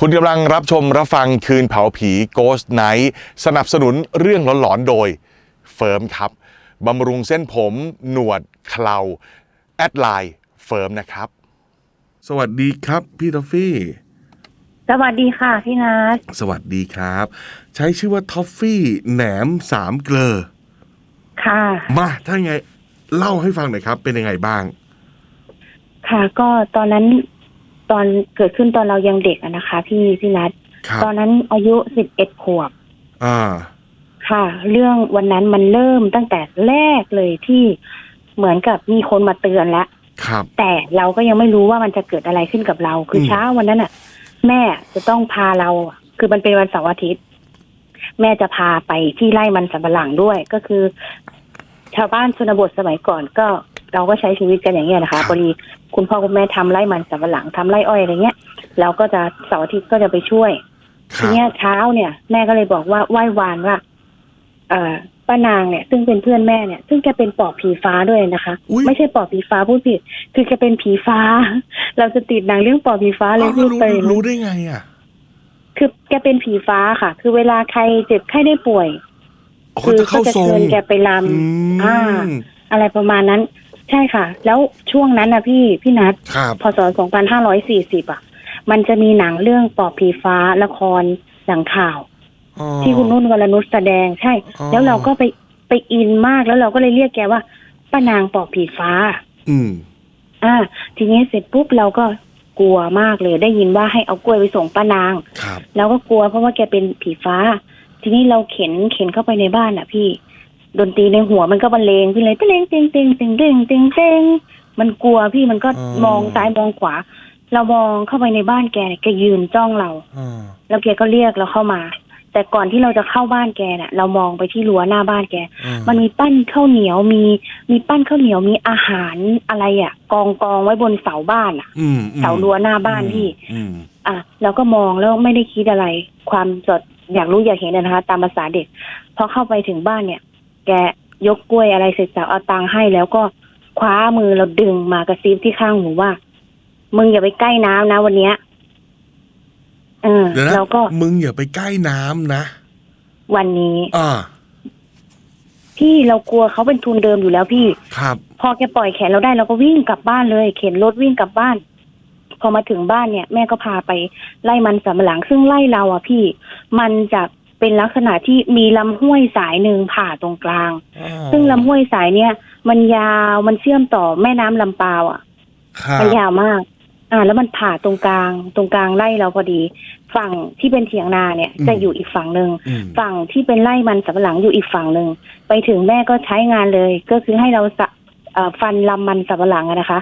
คุณกำลังรับชมรับฟังคืนเผาผี Ghost Night สนับสนุนเรื่องหลอนๆโดยเฟิร์มครับบำรุงเส้นผม หนวดเคราแอดไลน์เฟิร์มนะครับ สวัสดีครับพี่ทอฟฟี่ สวัสดีค่ะพี่นัทสวัสดีครับ ใช้ชื่อว่าทอฟฟี่แหนมสามเกลอค่ะ มาถ้าไงเล่าให้ฟังหน่อยครับ เป็นยังไงบ้าง ค่ะ ก็ตอนนั้น ตอนเกิดขึ้นตอนเรายังเด็กอะนะคะ พี่พี่นัทครับตอนนั้นอายุสิบเอ็ดขวบอ่าค่ะ เรื่องวันนั้นมันเริ่มตั้งแต่แรกเลยที่เหมือนกับมีคนมาเตือนแล้ว ครับ แต่เราก็ยังไม่รู้ว่ามันจะเกิดอะไรขึ้นกับเรา คืออม เช้าวันนั้นอะ แม่จะต้องพาเราคือมันเป็นวันเสาร์อาทิตย์ แม่จะพาไปที่ไร่มันสำปะหลังด้วย ก็คือ ชาวบ้านชนบทสมัยก่อนก็ เราก็ใช้ชีวิตกันอย่างเงี้ยนะคะพอดีคุณพ่อคุณแม่ทำไร่มันสำปะหลังทำไร่อ้อยอะไรเงี้ยเราก็จะเสาร์อาทิตย์ก็จะไปช่วยคทีรับเนี้ยเช้าเนี่ย แม่ก็เลยบอกว่าไหว้วานว่า เอ่อป้านางเนี่ย ซึ่งเป็นเพื่อนแม่เนี่ย ซึ่งแกเป็นปอบผีฟ้าด้วยนะคะอุ๊ยไม่ใช่ปอบผีฟ้าพูดผิดคือแกเป็นผีฟ้า เราจะติดหนังเรื่องปอบผีฟ้าเลยอ้าวพูดรู้ไปรู้ได้ไงอะคือแกเป็นผีฟ้าค่ะ คือเวลาใครเจ็บไข้ได้ป่วยอ๋อคืจะเข้าก็จะทรงเชิญแกไปลอืมำอ่า อะไรประมาณนั้น ใช่ค่ะ แล้วช่วงนั้นนะพี่พี่นัทครับ พศ2540อะ มันจะมีหนังเรื่องปอบผีฟ้าละครหนังข่าวอ๋อที่คุณนุ่นวรนุชแสดงใช่ อ๋อ แล้วเราก็ไปไปอินมากแล้วเราก็เลยเรียกแกว่าป้านางปอบผีฟ้า อืม อ่า ทีนี้เสร็จปุ๊บเราก็กลัวมากเลย ได้ยินว่าให้เอากล้วยไปส่งป้านาง ครับ เราก็กลัวเพราะว่าแกเป็นผีฟ้า ทีนี้เราเข็นเข็นเข้าไปในบ้านอะพี่ ดนตรีในหัวมันก็บรรเลงขึ้นเลยเต้งเต้งเต้งเต้งเต้งเต้งเต้งมันกลัวพี่มันก็อ๋อมองซ้ายมองขวา เรามองเข้าไปในบ้านแกเนี่ยแกยืนจ้องเราอ่าแล้วแกก็เรียกเราเข้ามา แต่ก่อนที่เราจะเข้าบ้านแกน่ะ เรามองไปที่รั้วหน้าบ้านแกอ่ามันมีปั้นข้าวเหนียวมีมีปั้นข้าวเหนียวมีอาหารอะไรอะ กองกองไว้บนเสาบ้านอะ อืมอืมเสารั้วหน้าบ้านพี่ อืมอะเราก็มองแล้วไม่ได้คิดอะไร ความจดอยากรู้อยากเห็นนะคะ ตามภาษาเด็กพอเข้าไปถึงบ้านเนี่ย แกยกกล้วยอะไรเสร็จสับเอาตังค์ให้ แล้วก็คว้ามือเราดึงมากระซิบที่ข้างหูว่า มึงอย่าไปใกล้น้ำนะวันเนี้ยเออเดี๋ยวนะเราก็มึงอย่าไปใกล้น้ำนะวันนี้อ่าพี่เรากลัวเขาเป็นทุนเดิมอยู่แล้วพี่ ครับ พอแกปล่อยแขนเราได้เราก็วิ่งกลับบ้านเลย เข็นรถวิ่งกลับบ้าน พอมาถึงบ้านเนี่ย แม่ก็พาไปไล่มันสำปะหลังซึ่งไล่เราอะพี่ มันจะ เป็นลักษณะที่มีลำห้วยสายหนึ่งผ่าตรงกลางซึ่งลำห้วยสายเนี่ย มันยาวมันเชื่อมต่อแม่น้ำลำปาวอะ ครับมันยาวมาก อ่า แล้วมันผ่าตรงกลาง ตรงกลางไล่เราพอดี ฝั่งที่เป็นเถียงนาเนี่ย จะอยู่อีกฝั่งหนึ่ง อืมฝั่งที่เป็นไร่มันสำปะหลังอยู่อีกฝั่งหนึ่ง ไปถึงแม่ก็ใช้งานเลย ก็คือให้เราสะเอ่อฟันลำมันสำปะหลังอะนะคะ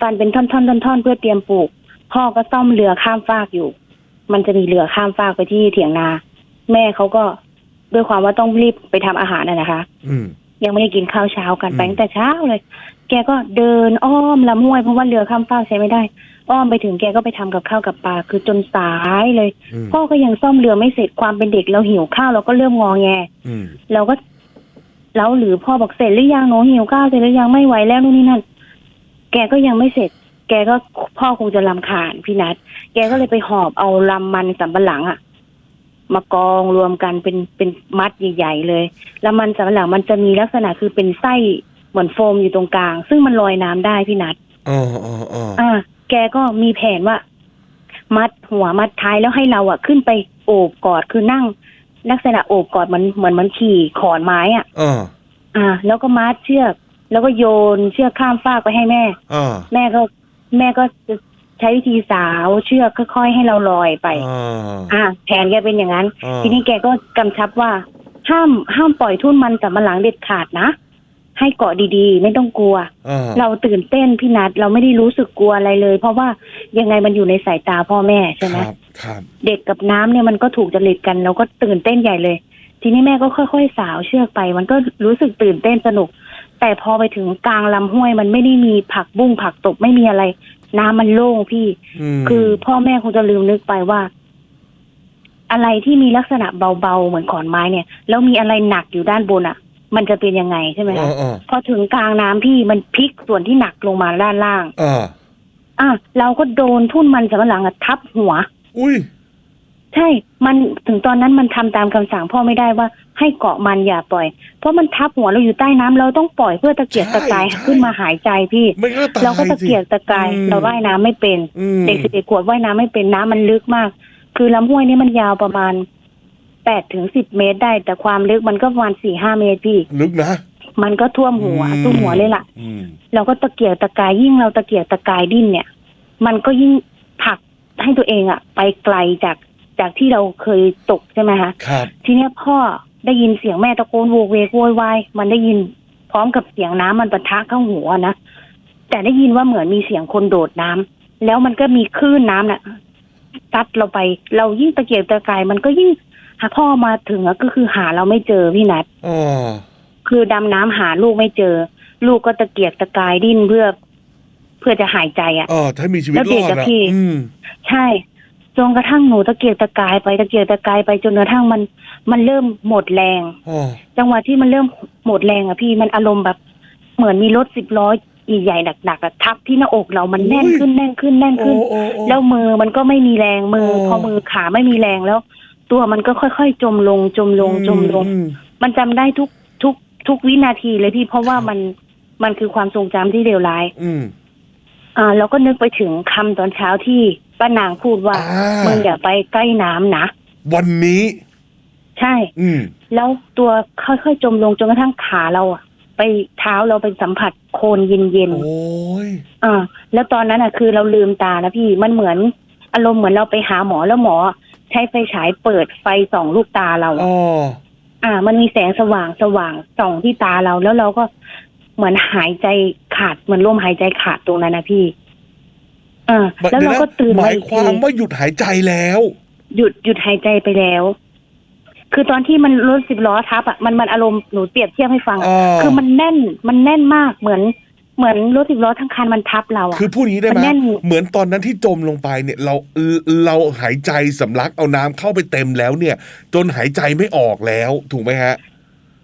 ฟันเป็นท่อนๆท่อนๆเพื่อเตรียมปลูก พ่อก็ซ่อมเรือข้ามฟากอยู่ มันจะมีเรือข้ามฟากไปที่เถียงนา แม่เขาก็ด้วยความว่าต้องรีบไปทำอาหารน่ะนะคะ อืม ยังไม่ได้กินข้าวเช้ากันอืม ไปตั้งแต่เช้าเลย แกก็เดินอ้อมลำห้วยเพราะว่าเรือข้ามฟากใช้ไม่ได้ อ้อมไปถึงแกก็ไปทำกับข้าวกับปลาคือจนสายเลย อืมพ่อก็ยังซ่อมเรือไม่เสร็จความเป็นเด็กเราหิวข้าวเราก็เริ่มงอแง อืมเราก็แล้วหรือพ่อบอกเสร็จหรือยังหนูหิวข้าวเสร็จหรือยังไม่ไหวแล้วนู่นนี่นั่น แกก็ยังไม่เสร็จ แกก็พ่อคงจะลำคาญพี่นัทแกก็เลยไปหอบเอาลำมันสำปะหลังอะ มากองรวมกันเป็นเป็นมัดใหญ่ๆเลย แล้วมันสำปะหลังมันจะมีลักษณะคือเป็นไส้เหมือนโฟมอยู่ตรงกลาง ซึ่งมันลอยน้ำได้พี่นัทอ๋ออ๋ออ๋ออ่า แกก็มีแผนว่า มัดหัวมัดท้ายแล้วให้เราอะขึ้นไปโอบกอดคือนั่ง ลักษณะโอบกอดเหมือนเหมือนเหมันขี่ขอนไม้อะอ๋ออ่า แล้วก็มัดเชือก แล้วก็โยนเชือกข้ามฟากไปให้แม่อ๋อแม่ก็แม่ก็จะ ใช้วิธีสาวเชือกค่อยๆให้เราลอยไปอ๋ออ่าแผนแกเป็นอย่างนั้นอ๋อทีนี้แกก็กำชับว่า ห้ามห้ามปล่อยทุ่นมันสำปะหลังเด็ดขาดนะ ให้เกาะดีๆ ไม่ต้องกลัวอ๋อเราตื่นเต้นพี่นัทเราไม่ได้รู้สึกกลัวอะไรเลย เพราะว่ายังไงมันอยู่ในสายตาพ่อแม่ใช่ไหม ครับครับ เด็กกับน้ำเนี่ยมันก็ถูกจริตกันเราก็ตื่นเต้นใหญ่เลย ทีนี้แม่ก็ค่อยๆสาวเชือกไป มันก็รู้สึกตื่นเต้นสนุก แต่พอไปถึงกลางลำห้วยมันไม่ได้มีผักบุ้งผักตบไม่มีอะไร น้ำมันโล่งพี่มคือพ่อแม่คงจะลืมนึกไปว่า อะไรที่มีลักษณะเบาๆเหมือนขอนไม้เนี่ย แล้วมีอะไรหนักอยู่ด้านบนอะ มันจะเป็นยังไงใช่ไหมอ๋คะออ๋อพอถึงกลางน้ำพี่มันพลิกส่วนที่หนักลงมาด้านล่างอ๋ออะเราก็โดนทุ่นมันสำปะหลังอะทับหัว อุ้ย ใช่ มันถึงตอนนั้นมันทำตามคำสั่งพ่อไม่ได้ว่าให้เกาะมันอย่าปล่อย เพราะมันทับหัวเราอยู่ใต้น้ำเราต้องปล่อยเพื่อตะเกียกตะกายใช่ขึ้นมาหายใจพี่ไม่ก็ตายเราก็ตะเกียกตะกายอืมเราว่ายน้ำไม่เป็นอืมเด็กสิบเอ็ดขวบว่ายน้ำไม่เป็นน้ำมันลึกมาก คือลำห้วยนี่มันยาวประมาณแปดถึงสิบเมตรได้ แต่ความลึกมันก็ประมาณสี่ห้าเมตรพี่ ลึกนะมันก็ท่วมหัวอืมท่วมหัวเลยล่ะอืมเราก็ตะเกียกตะกายยิ่งเราตะเกียกตะกายดิ้นเนี่ย มันก็ยิ่งผลักให้ตัวเองอะไปไกลจาก จากที่เราเคยตกใช่ไหมคะครับทีเนี้ยพ่อได้ยินเสียงแม่ตะโกนโวกเวกโวยวายมันได้ยินพร้อมกับเสียงน้ำมันปะทะเข้าหัวนะแต่ได้ยินว่าเหมือนมีเสียงคนโดดน้ำแล้วมันก็มีคลื่นน้ำน่ะซัดเราไป เรายิ่งตะเกียกตะกายมันก็ยิ่งหาพ่อมาถึงอะก็คือหาเราไม่เจอพี่นัทอ๋อคือดำน้ำหาลูกไม่เจอ ลูกก็ตะเกียกตะกายดิ้นเพื่อ เพื่อจะหายใจอะอ๋อถ้ามีชีวิตแล้วรเด็อกดอะอะพี่อืมใช่ จนกระทั่งหนูตะเกียกตะกายไปตะเกียกตะกายไปจนกระทั่งมัน มันเริ่มหมดแรงอ๋อจังหวะที่มันเริ่มหมดแรงอะพี่มันอารมณ์แบบ เหมือนมีรถสิบล้อใหญ่ๆหนักๆอะทับที่หน้าอกเรามันแน่นขึ้นแน่นขึ้นแน่นโอ้ขึ้น โอ้โอ้ แล้วมือมันก็ไม่มีแรงมือ โอ้ พอมือขาไม่มีแรงแล้ว ตัวมันก็ค่อยๆ จมลงจมลงจมลง อืมมันจำได้ทุกทุกทุกวินาทีเลยพี่ เพราะว่ามันมันคือความทรงจำที่เลวร้าย อืม อ่าเราก็นึกไปถึงคำตอนเช้าที่ ป้านางพูดว่าอ่ามึงอย่าไปใกล้น้ำนะวันนี้ ใช่ อืม แล้วตัวค่อยๆจมลงจนกระทั่งขาเราอะไปเท้าเราไปสัมผัสโคลนเย็นโอ้ยๆอ่าแล้วตอนนั้นอะคือเราลืมตาแล้วพี่มันเหมือนอารมณ์เหมือนเราไปหาหมอแล้วหมอ ใช้ไฟฉายเปิดไฟส่องลูกตาเราอ๋ออ่า มันมีแสงสว่างสว่างส่องที่ตาเรา แล้วเราก็เหมือนหายใจขาดเหมือนลมหายใจขาดตรงนั้นนะพี่ อ่าแล้วเราก็ตื่นหมามาอียกคทีวามว่าหยุดหายใจแล้ว หยุดหยุดหายใจไปแล้ว คือตอนที่มันรถสิบล้อทับอะมันมันอารมณ์หนูเปรียบเทียบให้ฟังอะอ่าคือมันแน่นมันแน่นมากเหมือนเหมือนรถสิบล้อทั้งคันมันทับเราอะคือพูดอย่างนี้ได้ไหมัมนแน่นเหมือนตอนนั้นที่จมลงไปเนี่ย เราเราหายใจสำลักเอาน้ำเข้าไปเต็มแล้วเนี่ย จนหายใจไม่ออกแล้ว ถูกไหมฮะ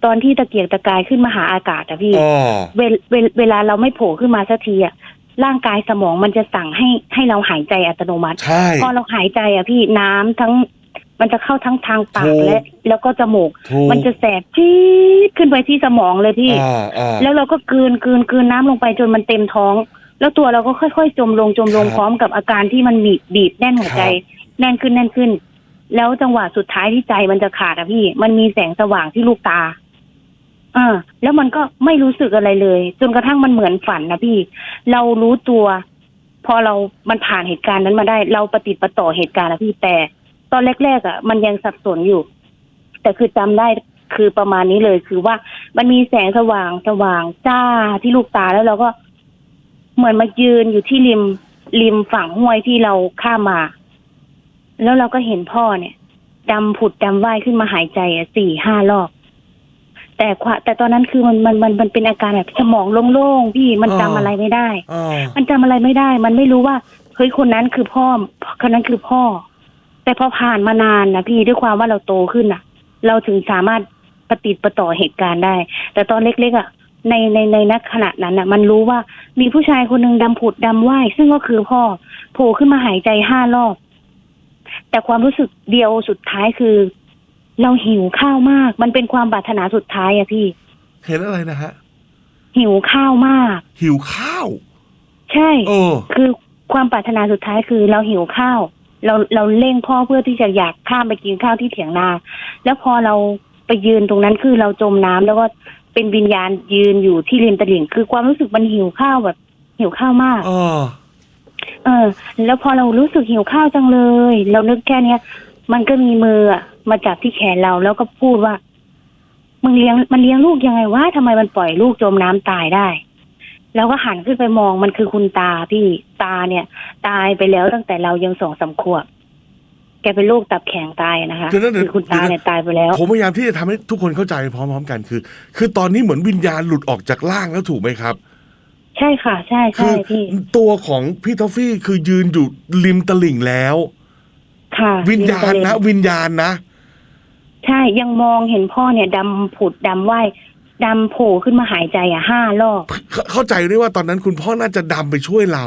ตอนที่ตะเกียกตะกายขึ้นมาหาอากาศอะพี่อ๋อเวลเวลเวลาเราไม่โผล่ขึ้นมาสักทีอะ ร่างกายสมองมันจะสั่งให้ให้เราหายใจอัตโนมัติ ใช่ พอเราหายใจอะพี่น้ำทั้ง มันจะเข้าทั้งทางปาถูกก และ แล้วก็จมูก ถูกมันจะแสบจี๊ดขึ้นไปที่สมองเลยพี่ อ่าอ่า แล้วเราก็กลืนกลืนกลืนน้ำลงไปจนมันเต็มท้อง แล้วตัวเราก็ค่อยๆ จมลงจมลงครับพร้อมกับอาการที่มันบีบบีบแน่นหัวใจ ครับแน่นขึ้นแน่นขึ้น แล้วจังหวะสุดท้ายที่ใจมันจะขาดอะพี่ มันมีแสงสว่างที่ลูกตา อ่าแล้วมันก็ไม่รู้สึกอะไรเลย จนกระทั่งมันเหมือนฝันนะพี่ เรารู้ตัว พอเรามันผ่านเหตุการณ์นั้นมาได้ เราปฏิปต่อเหตุการณ์นะพี่แต่ ตอนแรกๆอะ มันยังสับสนอยู่ แต่คือจำได้คือประมาณนี้เลยคือว่ามันมีแสงสว่างสว่างจ้าที่ลูกตาแล้วเราก็เหมือนมายืนอยู่ที่ริมริมฝั่งห้วยที่เราข้ามมา แล้วเราก็เห็นพ่อเนี่ยดำผุดดำว่ายขึ้นมาหายใจอะสี่ห้ารอบ แต่ควาแต่ตอนนั้นคือมันมันมันมันเป็นอาการแบบสมองโล่งๆพี่มันจำอะไรไม่ได้ อ่ามันจำอะไรไม่ได้ มันไม่รู้ว่าเฮ้ยคนนั้นคือพ่อคนนั้นคือพ่อ แต่พอผ่านมานานนะพี่ด้วยความว่าเราโตขึ้นน่ะ เราถึงสามารถปฏิดประต่อเหตุการณ์ได้ แต่ตอนเล็กๆอะในในในนักขณะนั้นน่ะ มันรู้ว่ามีผู้ชายคนหนึ่งดำผุดดำว่ายซึ่งก็คือพ่อโผล่ขึ้นมาหายใจห้ารอบ แต่ความรู้สึกเดียวสุดท้ายคือ เราหิวข้าวมาก มันเป็นความปรารถนาสุดท้ายอะพี่ เห็นอะไรนะฮะ หิวข้าวมาก หิวข้าว ใช่เออ คือความปรารถนาสุดท้ายคือเราหิวข้าว เราเราเร่งพ่อเพื่อที่จะอยากข้ามไปกินข้าวที่เถียงนา แล้วพอเราไปยืนตรงนั้นคือเราจมน้ำแล้วก็เป็นวิญญาณยืนอยู่ที่ริมตลิ่ง คือความรู้สึกมันหิวข้าวแบบ หิวข้าวมาก เออ เออ แล้วพอเรารู้สึกหิวข้าวจังเลย เรานึกแค่เนี้ย มันก็มีมืออะ มาจับที่แขนเราแล้วก็พูดว่ามึงเลี้ยงมันเลี้ยงลูกยังไงวะทำไมมันปล่อยลูกจมน้ำตายได้ แล้วก็หันขึ้นไปมองมันคือคุณตาพี่ตาเนี่ย ตายไปแล้วตั้งแต่เรายังสองสามขวบแกเป็นโรคตับแข็งตายนะคะเดี๋ยวนะเดี๋ยวคือคุณตาเนี่ยตายไปแล้ว ผมพยายามที่จะทำให้ทุกคนเข้าใจพร้อม ๆ กันคือ คือตอนนี้เหมือนวิญญาณหลุดออกจากร่างแล้วถูกไหมครับ ใช่ค่ะ ใช่คืใช่พี่ตัวของพี่ทอฟฟี่คือยืนอยู่ริมตลิ่งแล้ว ค่ะ วิญญาณนะ วิญญาณนะ ใช่ยังมองเห็นพ่อเนี่ยดำผุดดำว่ายดำโผล่ขึ้นมาหายใจอะห้ารอบ เข้าเข้าใจได้ว่าตอนนั้นคุณพ่อน่าจะดำไปช่วยเรา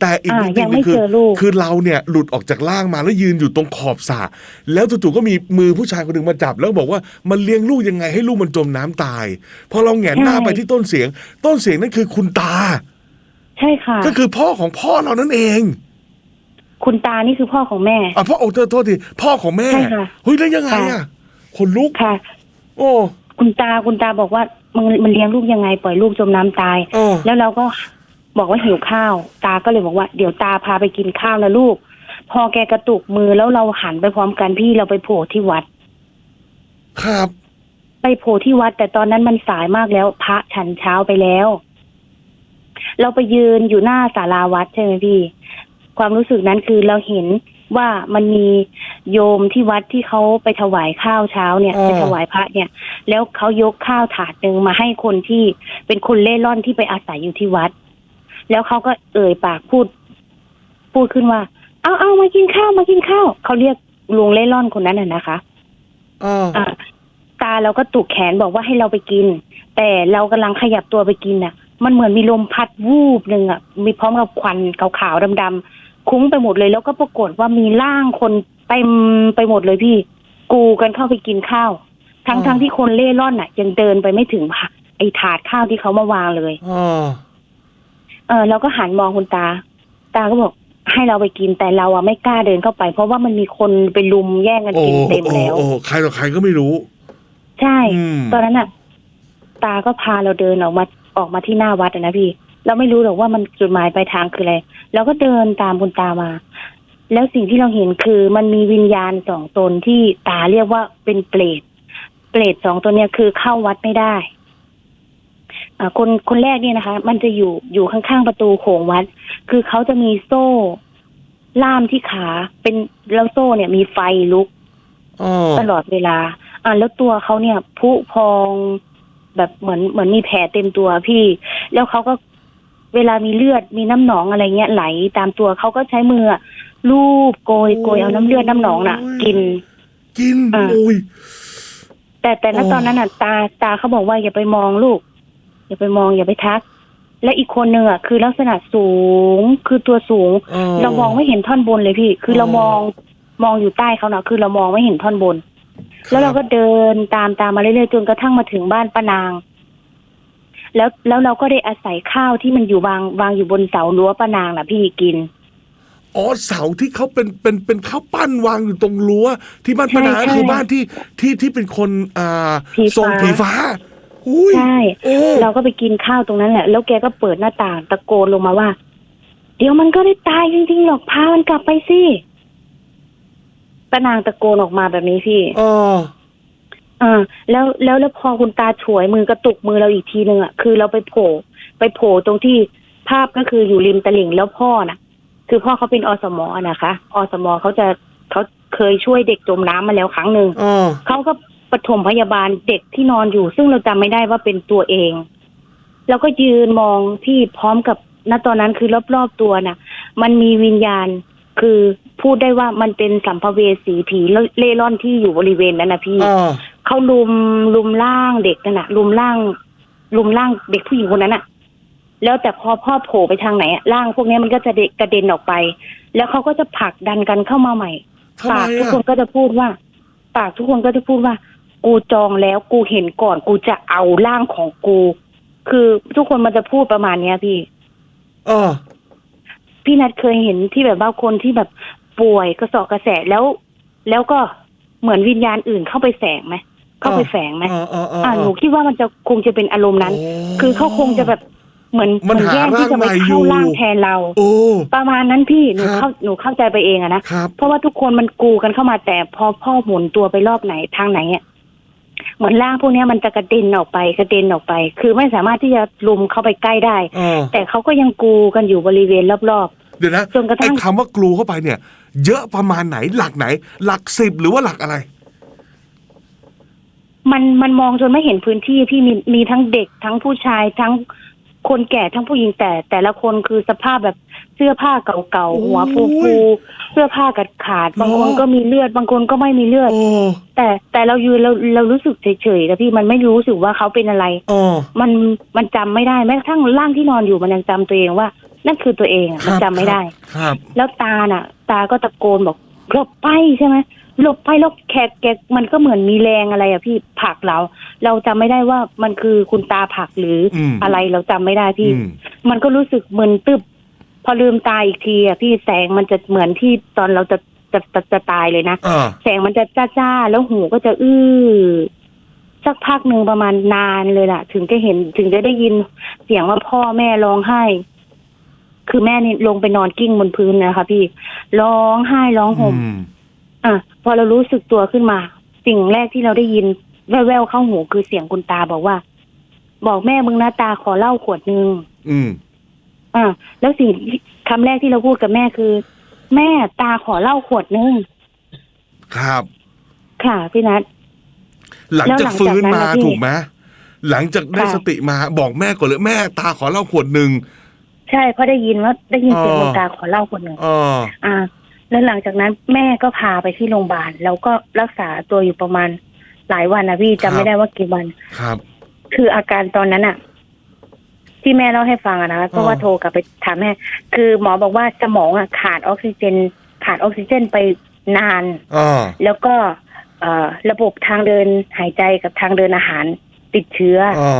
แต่อีกอ่ามิติยังหนึไม่งคือเจอลูก คือเราเนี่ยหลุดออกจากล่างมาแล้วยืนอยู่ตรงขอบสระแล้วจู่ๆก็มีมือผู้ชายคนหนึ่งมาจับ แล้วบอกว่ามันเลี้ยงลูกยังไงให้ลูกมันจมน้ำตาย พอเราแหงนหน้าไปที่ต้นเสียง ต้นเสียงนั่นคือคุณตา ใช่ค่ะ ก็คือพ่อของพ่อเรานั่นเองคุณตานี่คือพ่อของแม่ อะพ่อโอ้โทษโทษทีพ่อของแม่ใช่ค่ะ เฮ้ยแล้วยังไงอะ คนลุกค่ะ โอ้ คุณตาคุณตาบอกว่ามันมันเลี้ยงลูกยังไง ปล่อยลูกจมน้ำตายโอ้แล้วเราก็บอกว่าหิวข้าว ตาก็เลยบอกว่าเดี๋ยวตาพาไปกินข้าวนะลูก พอแกกระตุกมือแล้วเราหันไปพร้อมกันพี่เราไปโผล่ที่วัด ครับ ไปโผล่ที่วัด แต่ตอนนั้นมันสายมากแล้ว พระฉันเช้าไปแล้ว เราไปยืนอยู่หน้าศาลาวัดใช่ไหมพี่ ความรู้สึกนั้นคือเราเห็น ว่ามันมีโยมที่วัดที่เขาไปถวายข้าวเช้าเนี่ยอ่าไปถวายพระเนี่ย แล้วเขายกข้าวถาดหนึ่งมาให้คนที่เป็นคนเล่ร่อนที่ไปอาศัยอยู่ที่วัด แล้วเขาก็เอ่ยปากพูด พูดขึ้นว่า เอาเอามากินข้าวมากินข้าวเขาเรียกลุงเล่ร่อนคนนั้นน่ะนะคะอ่าอะตาเราก็ตุกแขนบอกว่าให้เราไปกิน แต่เรากำลังขยับตัวไปกินน่ะ มันเหมือนมีลมพัดวูบหนึ่งอะมีพร้อมกับควันขาวๆดำๆ คุ้งไปหมดเลย แล้วก็ปรากฏว่ามีร่างคนเต็มไปหมดเลยพี่ กูกันเข้าไปกินข้าว ทั้งอ๋อทั้งที่คนเล่ร่อนอะ ยังเดินไปไม่ถึงค่ะไอ้ถาดข้าวที่เขามาวางเลยอ่าเออเราก็หันมองคุณตา ตาก็บอกให้เราไปกินแต่เราอะไม่กล้าเดินเข้าไป เพราะว่ามันมีคนไปลุมแย่งกันโอ้กินเต็มโอ้แล้วโอ้ใครต่อใครก็ไม่รู้ ใช่อืมตอนนั้นอะตาก็พาเราเดินออกมาออกมาที่หน้าวัดอะนะพี่ เราไม่รู้หรอกว่ามันจุดหมายปลายทางคืออะไรเราก็เดินตามคุณตามา แล้วสิ่งที่เราเห็นคือมันมีวิญญาณสองตนที่ตาเรียกว่าเป็นเปรตเปรตสองตัวเนี้ยคือเข้าวัดไม่ได้อ่าคนคนแรกเนี่ยนะคะ มันจะอยู่อยู่ข้างๆประตูโขงวัด คือเขาจะมีโซ่ ล่ามที่ขาเป็นแล้วโซ่เนี่ยมีไฟลุกอ๋อตลอดเวลา อ่าแล้วตัวเขาเนี่ยผุพองแบบเหมือนเหมือนมีแผลเต็มตัวพี่ แล้วเขาก็ เวลามีเลือดมีน้ำหนองอะไรเงี้ยไหลตามตัวเขาก็ใช้มืออะลูบโกยโกยเอาน้ำเลือดน้ำหนองน่ะ กิน กินอ่า โอ้ย แต่แต่ณโอ้ ตอนนั้นน่ะตาตาเขาบอกว่าอย่าไปมองลูก อย่าไปมองอย่าไปทัก และอีกคนหนึ่งอะคือลักษณะสูงคือตัวสูง เรามองไม่เห็นท่อนบนเลยพี่ คือเรามองมองอยู่ใต้เขาเนาะคือเรามองไม่เห็นท่อนบน แล้วเราก็เดินตามตามมาเรื่อยๆจนกระทั่งมาถึงบ้านป้านาง แล้วแล้วเราก็ได้อาศัยข้าวที่มันอยู่วางวางอยู่บนเสารั้วป้านางน่ะพี่กินอ๋อเสาที่เขาเป็นเป็นเป็นข้าวปั้นวางอยู่ตรงรั้ว ที่บ้านใช่ปานาใช่คือบ้านที่ที่ที่เป็นคนอ่าผีฟ้าทรงผีฟ้าอุ้ยใช่โอ้เราก็ไปกินข้าวตรงนั้นแหละ แล้วแกก็เปิดหน้าต่างตะโกนลงมาว่า เดี๋ยวมันก็ได้ตายจริงๆหรอกพามันกลับไปสิป้านางตะโกนออกมาแบบนี้พี่ อ๋อเออแล้วแล้วแล้วพอคุณตาฉวยมือกระตุกมือเราอีกทีหนึ่งอะคือเราไปโผล่ไปโผล่ตรงที่ภาพก็คืออยู่ริมตลิ่งแล้วพ่อน่ะ คือพ่อเขาเป็นอสมอะนะคะอสมเขาจะเขาเคยช่วยเด็กจมน้ำมาแล้วครั้งหนึ่งอ๋อเขาก็ปฐมพยาบาลเด็กที่นอนอยู่ ซึ่งเราจำไม่ได้ว่าเป็นตัวเอง แล้วก็ยืนมองที่พร้อมกับณตอนนั้นคือรอบๆตัวน่ะ มันมีวิญญาณคือพูดได้ว่ามันเป็นสัมภเวสีผีเล่ร่อนที่อยู่บริเวณนั้นนะพี่อ๋อ เขาลุมลุมล่างเด็กนั่นน่ะลุมล่างลุมล่างเด็กผู้หญิงคนนั้นน่ะ แล้วแต่พอพ่อโผล่ไปทางไหนอะร่างพวกนี้มันก็จะเดกระเด็นออกไป แล้วเขาก็จะผลักดันกันเข้ามาใหม่ทำไมปากทุกอะคนก็จะพูดว่า ปากทุกคนก็จะพูดว่า กูจองแล้วกูเห็นก่อน กูจะเอาร่างของกู คือทุกคนมันจะพูดประมาณเนี้ยพี่อ๋อพี่นัทเคยเห็นที่แบบว่าคนที่แบบป่วยกระสอบกระแสแล้ว แล้วก็เหมือนวิญญาณอื่นเข้าไปแฝงไหม เข้าไปแฝงไหมอ๋ออ๋ออ๋ออ่าหนูคิดว่ามันจะคงจะเป็นอารมณ์นั้นโคือเขาคงจะแบบเหมือนเหมันมือนหาแย่งที่จะไปร่างใหม่อยู่เข้าร่างแทนเราโอ้ประมาณนั้นพี่หนูครับเข้าหนูเข้าใจไปเองอะนะครับเพราะว่าทุกคนมันกูกันเข้ามาแต่พอพ่อหมุนตัวไปรอบไหนทางไหนอะเหมือนร่างพวกเนี้ยมันจะกระเด็นออกไปกระเด็นออกไป คือไม่สามารถที่จะลุมเข้าไปใกล้ได้อ๋อแต่เขาก็ยังกูกันอยู่บริเวณรอบเดี๋ยวนะจนกระทั่ไอ้งคำว่ากลูเข้าไปเนี่ย เยอะประมาณไหนหลักไหน หลักสิบหรือว่าหลักอะไรๆ มันมันมองจนไม่เห็นพื้นที่พี่มีมีทั้งเด็กทั้งผู้ชายทั้งคนแก่ทั้งผู้หญิงแต่ แต่ละคนคือสภาพแบบเสื้อผ้าเก่าๆหัวฟูฟูๆเสื้อผ้ากัดขาด บางคนก็มีเลือดบางคนก็ไม่มีเลือดโอ้แต่แต่เรายืนเราเรารู้สึกเฉยๆนะพี่มันไม่รู้สึกว่าเขาเป็นอะไรโอ้มันมันจำไม่ได้แม้กระทั่งร่างที่นอนอยู่มันยังจำตัวเองว่า นั่นคือตัวเองอะมันจำไม่ได้ ครับ แล้วตาน่ะ ตาก็ตะโกนบอกหลบไปใช่ไหม หลบไปแล้วแขกแกมันก็เหมือนมีแรงอะไรอะพี่ผลักเรา เราจำไม่ได้ว่ามันคือคุณตาผลักหรืออมอะไรเราจำไม่ได้พี่ อืมมันก็รู้สึกมึนตึบ พอลืมตาอีกทีอะพี่แสงมันจะเหมือนที่ตอนเราจะจะจะจะตายเลยนะ อ่าแสงมันจะจ้าๆแล้วหูก็จะอื้อสักพักหนึ่งประมาณนานเลยล่ะ ถึงจะเห็นถึงจะได้ยินเสียงว่าพ่อแม่ร้องไห้ คือแม่นี่ลงไปนอนกิ้งบนพื้นนะคะพี่ร้องไห้ร้องห่ม อืม อะ พอเรารู้สึกตัวขึ้นมา สิ่งแรกที่เราได้ยิน แว่วๆเข้าหูคือเสียงคุณตาบอกว่า บอกแม่มึงนะตาขอเหล้าขวดนึงอืมอะแล้วสิ่งที่คำแรกที่เราพูดกับแม่คือ แม่ตาขอเหล้าขวดนึงครับ ค่ะพี่นัทหลังจากแล้วหลังจากฟื้นนั้นมานะพี่ถูกไหมหลังจากได้ค่ะสติมาบอกแม่ก่อนเลยแม่ตาขอเหล้าขวดหนึ่งใช่เพราะได้ยินว่าได้ยินเสียงอ๋อคุณตาขอเหล้าขวดหนึ่งอ๋ออ่า แล้วหลังจากนั้นแม่ก็พาไปที่โรงพยาบาลแล้วก็รักษาตัวอยู่ประมาณหลายวันนะพี่จำไม่ได้ว่ากี่วัน ครับ คืออาการตอนนั้นอะที่แม่เล่าให้ฟังอะนะเพราะว่าอ๋อโทรกลับไปถามแม่คือหมอบอกว่าสมองอะขาดออกซิเจน ขาดออกซิเจนไปนานอ๋อแล้วก็เอ่อระบบทางเดินหายใจกับทางเดินอาหารติดเชื้ออ๋อ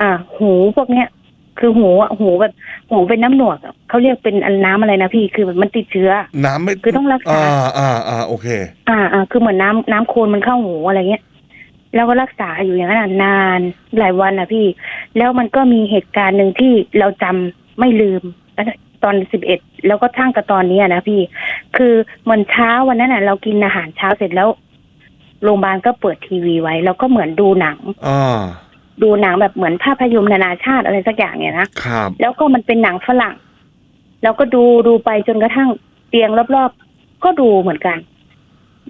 อ่าหูพวกเนี้ย คือหูอะหูแบบหูเป็นน้ำหนวกอะเขาเรียกเป็นอันน้ำอะไรนะพี่คือแบบมันติดเชื้อ น้ำไม่คือต้องรักษา อ่าอ่าอ่าโอเค อ่าอ่าคือเหมือนน้ำน้ำโคลนมันเข้าหูอะไรเงี้ยแล้วก็รักษาอยู่อย่างนั้นอะนานหลายวันนะพี่ แล้วมันก็มีเหตุการณ์หนึ่งที่เราจำไม่ลืมตอนสิบเอ็ดแล้วก็ทั้งกับตอนนี้อะนะพี่ คือเหมือนเช้าวันนั้นน่ะ เรากินอาหารเช้าเสร็จแล้วโรงพยาบาลก็เปิดทีวีไว้ แล้วก็เหมือนดูหนัง อ่า ดูหนังแบบเหมือนภาพยนตร์นานาชาติอะไรสักอย่างเนี่ยนะครับ แล้วก็มันเป็นหนังฝรั่ง แล้วก็ดูดูไปจนกระทั่งเตียงรอบๆ ก็ดูเหมือนกัน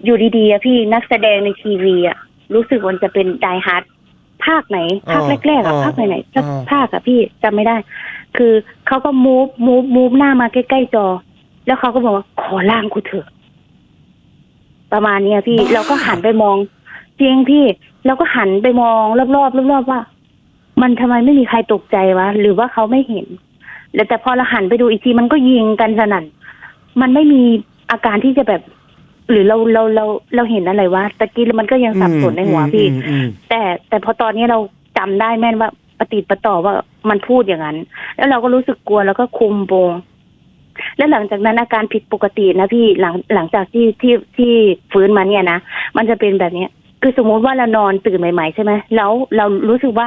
อยู่ดีๆอะพี่นักแสดงในทีวีอะรู้สึกมันจะเป็นไดฮาร์ดภาคไหน ภาคแรกๆอะภาคไหนๆสักภาคอะพี่จำไม่ได้ คือเขาก็มูฟมูฟมูฟหน้ามาใกล้ๆจอ แล้วเขาก็บอกว่าขอล่างกูเถอะ ประมาณเนี้ยพี่เราก็หันไปมองจริงพี่ เราก็หันไปมองรอบๆรอบๆว่า มันทำไมไม่มีใครตกใจวะหรือว่าเขาไม่เห็น แล้วแต่พอเราหันไปดูอีกทีมันก็ยิงกันสนั่นมันไม่มีอาการที่จะแบบ หรือเราเราเราเราเห็นอะไรวะตะกี้มันก็ยังสับสนในหัวพี่อืมอืมแต่แต่พอตอนนี้เราจำได้แม่นว่าปฏิดประต่อว่ามันพูดอย่างนั้น แล้วเราก็รู้สึกกลัวแล้วก็คุมโปงแล้วหลังจากนั้นอาการผิดปกตินะพี่หลังหลังจากที่ที่ที่ฟื้นมาเนี่ยนะมันจะเป็นแบบเนี้ย คือสมมุติว่าเรานอนตื่นใหม่ๆใช่ไหมแล้วเรารู้สึกว่า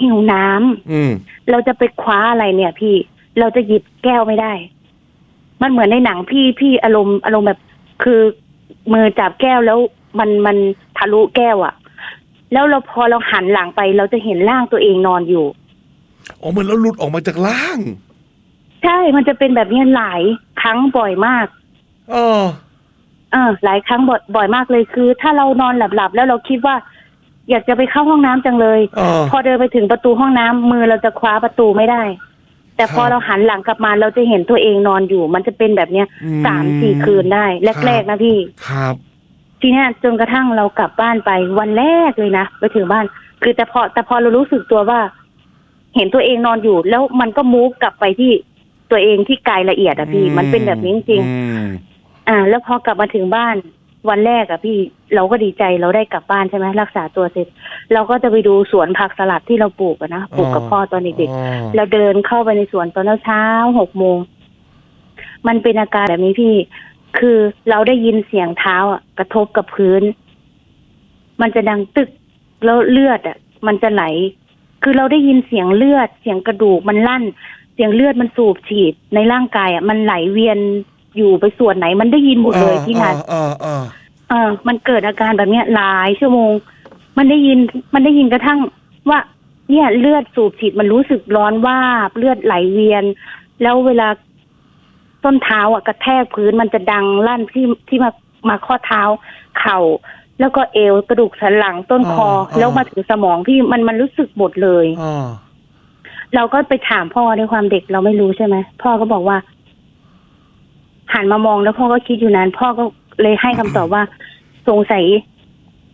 หิวน้ำอืมเราจะไปคว้าอะไรเนี่ยพี่เราจะหยิบแก้วไม่ได้ มันเหมือนในหนังพี่พี่อารมณ์อารมณ์แบบคือมือจับแก้วแล้วมันมันทะลุแก้วอะแล้วเราพอเราหันหลังไป เราจะเห็นร่างตัวเองนอนอยู่อ๋อเหมือนเราหลุดออกมาจากล่าง ใช่มันจะเป็นแบบนี้หลายครั้งบ่อยมาก เออเออหลายครั้งบ่อยบ่อยมากเลยคือ ถ้าเรานอนหลับๆแล้วเราคิดว่า อยากจะไปเข้าห้องน้ำจังเลยเออพอเดินไปถึงประตูห้องน้ำมือเราจะคว้าประตูไม่ได้ แต่พอครับเราหันหลังกลับมาเราจะเห็นตัวเองนอนอยู่ มันจะเป็นแบบเนี้ยอืมสามสี่คืนได้แรกๆนะพี่ ครับ ทีเนี้ยจนกระทั่งเรากลับบ้านไปวันแรกเลยนะไปถึงบ้าน คือแต่พอแต่พอเรารู้สึกตัวว่า เห็นตัวเองนอนอยู่ แล้วมันก็มูฟกลับไปที่ตัวเองที่กายละเอียดอะพี่ มันเป็นแบบนี้จริงๆ อืม อ่า แล้วพอกลับมาถึงบ้านวันแรกอะพี่เราก็ดีใจเราได้กลับบ้านใช่ไหมรักษาตัวเสร็จ เราก็จะไปดูสวนผักสลัดที่เราปลูกอะนะปลูกกับพ่อตอนเด็กอ๋อๆเราเดินเข้าไปในสวนตอนเช้าหกโมงมันเป็นอาการแบบนี้พี่ คือเราได้ยินเสียงเท้าอะกระทบกับพื้น มันจะดังตึกแล้วเลือดอะมันจะไหล คือเราได้ยินเสียงเลือด เสียงกระดูกมันลั่น เสียงเลือดมันสูบฉีดในร่างกายอะมันไหลเวียน อยู่ไปส่วนไหนมันได้ยินหมดเลยพี่นัทเออเออเออ มันเกิดอาการแบบเนี้ยหลายชั่วโมง มันได้ยินมันได้ยินกระทั่งว่าเนี่ยเลือดสูบฉีดมันรู้สึกร้อนว่าบเลือดไหลเวียน แล้วเวลาต้นเท้าอะกระแทกพื้นมันจะดังลั่นที่ที่มามาข้อเท้าเข่า แล้วก็เอวกระดูกสันหลังต้นคอ แล้วมาถึงสมองพี่มันมันรู้สึกหมดเลยอ๋อเราก็ไปถามพ่อด้วยความเด็กเราไม่รู้ใช่ไหมพ่อก็บอกว่า หันมามองแล้วพ่อก็คิดอยู่นานพ่อก็เลยให้คำตอบว่าสงสัย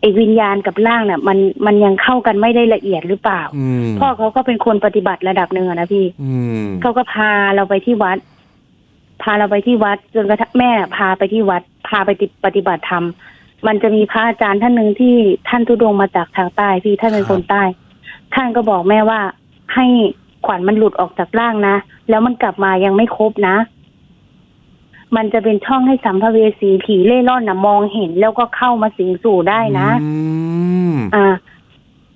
ไอ้วิญญาณกับร่างเนี่ยมันมันยังเข้ากันไม่ได้ละเอียดหรือเปล่า อืมพ่อเขาก็เป็นคนปฏิบัติระดับหนึ่งอะนะพี่ อืมเขาก็พาเราไปที่วัด พาเราไปที่วัดจนกระทั่งแม่พาไปที่วัด พาไปปฏิบัติธรรม มันจะมีพระอาจารย์ท่านหนึ่งที่ท่านทุดงค์มาจากทางใต้พี่ท่านเป็นคนใต้ ท่านก็บอกแม่ว่าให้ขวัญมันหลุดออกจากร่างนะ แล้วมันกลับมายังไม่ครบนะ มันจะเป็นช่องให้สัมภเวสีผีเล่ร่อนนะมองเห็นแล้วก็เข้ามาสิงสู่ได้นะอืมอ่า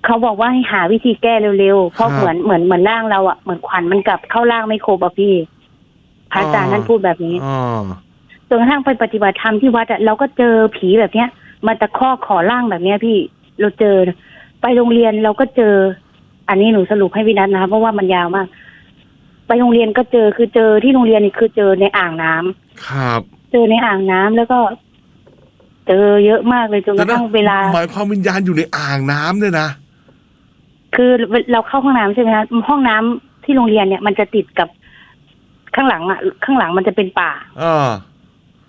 เขาบอกว่าให้หาวิธีแก้เร็วๆ เพราะครับเหมือนเหมือนเหมือนร่างเราอะเหมือนขวัญมันกลับเข้าร่างไม่ครบอะพี่พระอาจารย์อ๋อท่านพูดแบบนี้อ๋อจนกระทั่งไปปฏิบัติธรรมที่วัดอะเราก็เจอผีแบบเนี้ยมาตะคอกขอร่างแบบเนี้ยพี่เราเจอ ไปโรงเรียนเราก็เจอ อันนี้หนูสรุปให้พี่นัทนะคะเพราะว่ามันยาวมาก ไปโรงเรียนก็เจอคือเจอที่โรงเรียนนี่คือเจอในอ่างน้ำครับ เจอในอ่างน้ำแล้วก็ เจอเยอะมากเลยจนกระทั่งเวลา หมายความวิญญาณอยู่ในอ่างน้ำเนี่ยนะ คือเราเข้าห้องน้ำใช่ไหมคะห้องน้ำที่โรงเรียนเนี่ยมันจะติดกับข้างหลังอะข้างหลังมันจะเป็นป่าอ่า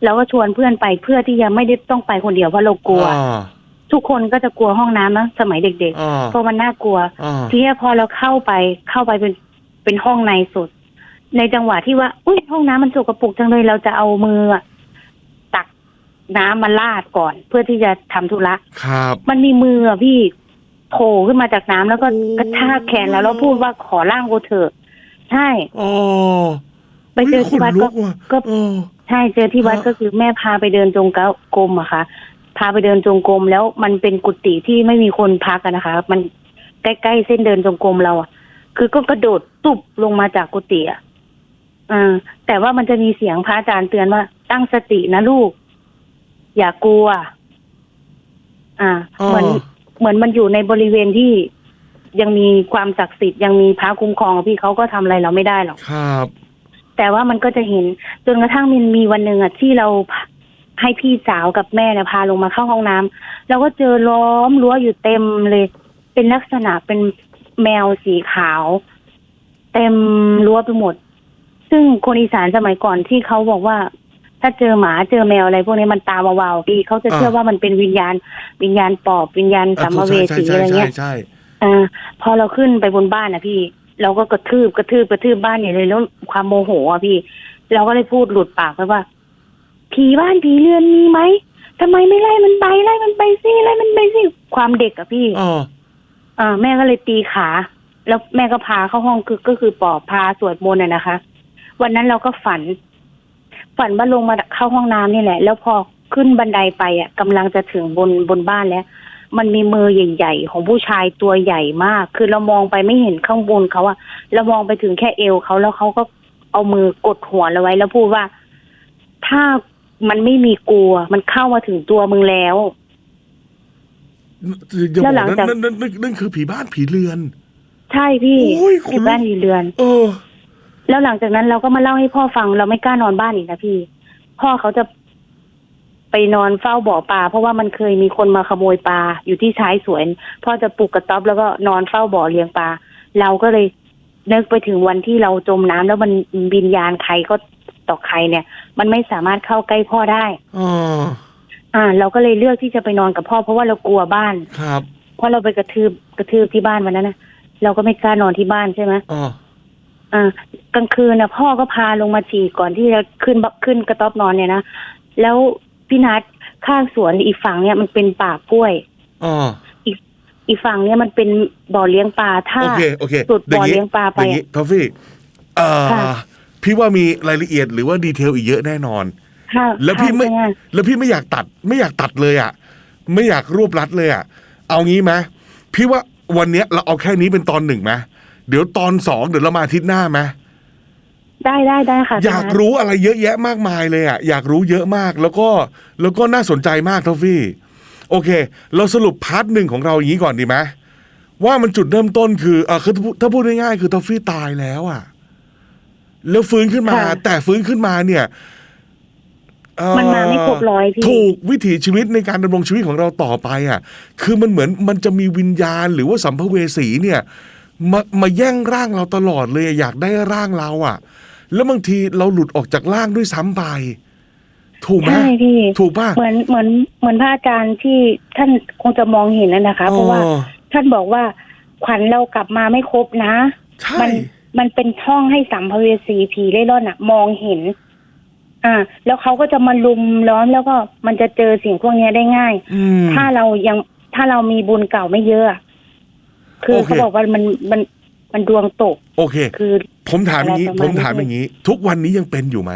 เราก็ชวนเพื่อนไปเพื่อที่จะไม่ได้ต้องไปคนเดียวเพราะเรากลัว อ่าทุกคนก็จะกลัวห้องน้ำนะสมัยเด็กอ่าๆเพราะมันน่ากลัว อ่า ทีนี้พอเราเข้าไปเข้าไปเป็น เป็นห้องในสุด ในจังหวะที่ว่า อุ้ยห้องน้ำมันสกปรกจังเลยเราจะเอามืออะตักน้ำมาลาดก่อน เพื่อที่จะทำธุระครับ มันมีมืออะพี่โผล่ขึ้นมาจากน้ำแล้วก็กระชากแขนแล้วแล้วพูดว่าขอร่างกูเถอะ ใช่โอ้ไปเจอที่วัดฮ้ยขนลุก็ว่ะก็โอ้ใช่เจอที่วัดฮะก็คือแม่พาไปเดินจงกรมอะค่ะพาไปเดินจงกรมแล้วมันเป็นกุฏิที่ไม่มีคนพักอะนะคะ มันใกล้ๆเส้นเดินจงกรมเราอะ คือก็กระโดดตุบลงมาจากกุฏิอะอ่าแต่ว่ามันจะมีเสียงพระอาจารย์เตือนว่าตั้งสตินะลูก อย่ากลัว อ่า เหมือนเหมือนมันอยู่ในบริเวณที่ยังมีความศักดิ์สิทธิ์ยังมีพระคุ้มครองพี่เขาก็ทำอะไรเราไม่ได้หรอกครับ แต่ว่ามันก็จะเห็นจนกระทั่งมันมีวันหนึ่งอะที่เราให้พี่สาวกับแม่เนี่ยพาลงมาเข้าห้องน้ำเราก็เจอล้อมรั้วอยู่เต็มเลย เป็นลักษณะเป็น แมวสีขาว เต็มรั้วไปหมด ซึ่งคนอีสานสมัยก่อนที่เขาบอกว่า ถ้าเจอหมาเจอแมวอะไรพวกนี้มันตามาวาวๆพี่เขาจะเชื่อว่ามันเป็นวิญญาณ วิญญาณปอบวิญญาณสัมภเวสีใช่อะไรใช่เงี้ยใช่อ่าพอเราขึ้นไปบนบ้านนะพี่ เราก็กระทืบกระทืบกระทืบบ้านใหญ่เลยแล้วความโมโหอะพี่ เราก็เลยพูดหลุดปากไปว่า ผีบ้านผีเรือนมีไหมทำไมไม่ไล่มันไปไล่มันไปสิไล่มันไปสิความเด็กอะพี่ อ่าแม่ก็เลยตีขา แล้วแม่ก็พาเข้าห้องคือก็คือปอบพาสวดมนต์อะนะคะ วันนั้นเราก็ฝัน ฝันว่าลงมาเข้าห้องน้ำนี่แหละ แล้วพอขึ้นบันไดไปอะกำลังจะถึงบนบนบ้านแล้ว มันมีมือใหญ่ๆของผู้ชายตัวใหญ่มาก คือเรามองไปไม่เห็นข้างบนเขาอะเรามองไปถึงแค่เอวเขาแล้วเขาก็เอามือกดหัวเราไว้แล้วพูดว่า ถ้ามันไม่มีกลัว มันเข้ามาถึงตัวมึงแล้ว อย่าบแล้อวกหลังนั่นจาก นั่นนั่นนั่นนั่นคือผีบ้านผีเรือน ใช่พี่โอ้ยขนลุกที่บ้านมีเรือน เออ แล้วหลังจากนั้นเราก็มาเล่าให้พ่อฟังเราไม่กล้านอนบ้านอีกนะพี่ พ่อเขาจะไปนอนเฝ้าบ่อปลาเพราะว่ามันเคยมีคนมาขโมยปลาอยู่ที่ท้ายสวนพ่อจะปลูกกระต๊อบแล้วก็นอนเฝ้าบ่อเลี้ยงปลาเราก็เลยนึกไปถึงวันที่เราจมน้ำแล้วมันวิญญาณใครก็ต่อใครเนี่ย มันไม่สามารถเข้าใกล้พ่อได้อ๋อ อ่า เราก็เลยเลือกที่จะไปนอนกับพ่อ เพราะว่าเรากลัวบ้าน ครับ เพราะเราไปกระทืบกระทืบที่บ้านวันนั้นนะเราก็ไม่กล้านอนที่บ้านใช่ไหมอ๋ออ่ากลางคืนนะพ่อก็พาลงมาฉี่ก่อนที่จะขึ้นบัขึ้นกระต๊อบนอนเนี่ยนะแล้วพี่นัทข้างสวนอีกฝั่งเนี่ยมันเป็นป่ากล้วยอ๋ออีกฝั่งเนี่ยมันเป็นบ่อเลี้ยงปลาถ้าโอเคโอเคสุดบ่อเลี้ยงปลาไปอย่างนี้ทอฟฟี่เอ่อค่ะพี่ว่ามีรายละเอียดหรือว่าดีเทลอีกเยอะแน่นอน ค่ะแล้วพี่ไม่ค่ะใช่แล้วพี่ไม่อยากตัด ไม่อยากตัดเลยอะ ไม่อยากรวบรัดเลยอะ เอางี้ไหมพี่ว่าวันเนี้ยเราเอาแค่นี้เป็นตอนหนึ่งไหมเดี๋ยวตอนสองเดี๋ยวเรามาอาทิตย์หน้าไหม ได้ได้ได้ค่ะอยากพี่นัทรู้อะไรเยอะแยะมากมายเลยอะอยากรู้เยอะมากแล้วก็แล้วก็น่าสนใจมากทอฟฟี่ โอเค เราสรุปพาร์ทหนึ่งของเราอย่างนี้ก่อนดีไหมว่ามันจุดเริ่มต้นคือเออคือถ้าพูดถ้าพูดง่ายๆคือทอฟฟี่ตายแล้วอะ แล้วฟื้นขึ้นมาค่ะแต่ฟื้นขึ้นมาเนี่ยเอ่อ มันมาไม่ครบร้อยพี่ถูกวิถีชีวิตในการดำรงชีวิตของเราต่อไปอะ คือมันเหมือนมันจะมีวิญญาณหรือว่าสัมภเวสีเนี่ยมามาแย่งร่างเราตลอดเลยอะอยากได้ร่างเราอะแล้วบางทีเราหลุดออกจากร่างด้วยซ้ำไป ถูกไหมใช่พี่ถูกป่ะเหมือนเหมือนเหมือนพระอาจารย์ที่ท่านคงจะมองเห็นนั่นนะคะ เพราะว่าอ๋อท่านบอกว่าขวัญเรากลับมาไม่ครบนะใช่มันมันเป็นช่องให้สัมภเวสีผีเล่ร่อนอะมองเห็น อ่า แล้วเขาก็จะมาลุมล้อมแล้วก็มันจะเจอสิ่งพวกเนี้ยได้ง่าย อืม ถ้าเรายังถ้าเรามีบุญเก่าไม่เยอะอะคือโอเค เขาบอกว่ามันมันมันดวงตกโอเค คือ ผมถามอย่างนี้ อะไรประผมาณมถามนี้ อย่างนี้ ทุกวันนี้ยังเป็นอยู่ไหม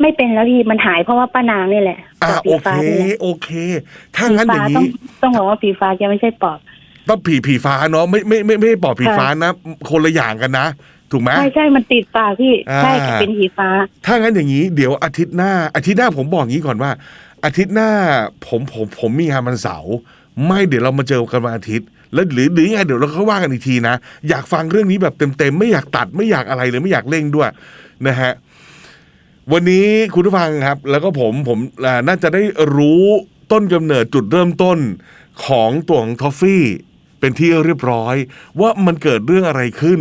ไม่เป็นแล้วพี่มันหายเพราะว่าป้านางนี่แหละอ่ากับโอผีเค ฟ้านี่แหละโอเค ถ้าผีงั้นอฟ้าย่างต้องนี้ต้องบอกว่าผีฟ้าจะไม่ใช่ปอบ ต้องผีผีฟ้าเนาะไม่ไม่ไม่ไม่ใช่ปอบผีค่ะฟ้านะ คนละอย่างกันนะ ถูกไหม ใช่ใช่มันติดปากพี่อ่า ใช่เป็นผีฟ้า ถ้างั้นอย่างนี้เดี๋ยวอาทิตย์หน้า อาทิตย์หน้าผมบอกงี้ก่อนว่า อาทิตย์หน้าผมผมผมมีงานวันเสาร์ไม่เดี๋ยวเรามาเจอกันวันอาทิตย์ แล้วหรือหรือยังไงเดี๋ยวเราเขาว่ากันอีกทีนะ อยากฟังเรื่องนี้แบบเต็มๆไม่อยากตัดไม่อยากอะไรเลยไม่อยากเร่งด้วยนะฮะวันนี้คุณผู้ฟังครับ แล้วก็ผมผมอ่าน่าจะได้รู้ต้นกำเนิดจุดเริ่มต้นของตัวของทอฟฟี่ เป็นที่เรียบร้อย ว่ามันเกิดเรื่องอะไรขึ้น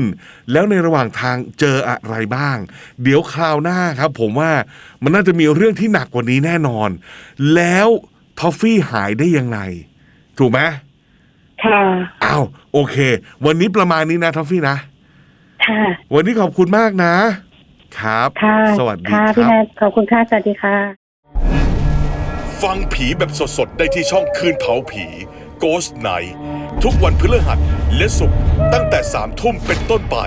แล้วในระหว่างทางเจออะไรบ้าง เดี๋ยวคราวหน้าครับ ผมว่ามันน่าจะมีเรื่องที่หนักกว่านี้แน่นอน แล้วทอฟฟี่หายได้ยังไง ถูกไหมค่ะอ้าวโอเค วันนี้ประมาณนี้นะทอฟฟี่นะค่ะวันนี้ขอบคุณมากนะ ครับ ค่ะสวัสดีค่ะคพี่รับนัทขอบคุณค่ะสวัสดีค่ะ ฟังผีแบบสดๆ ได้ที่ช่องคืนเผาผี Ghost Night ทุกวันพฤหัสและศุกร์ตั้งแต่3ทุ่มเป็นต้นไป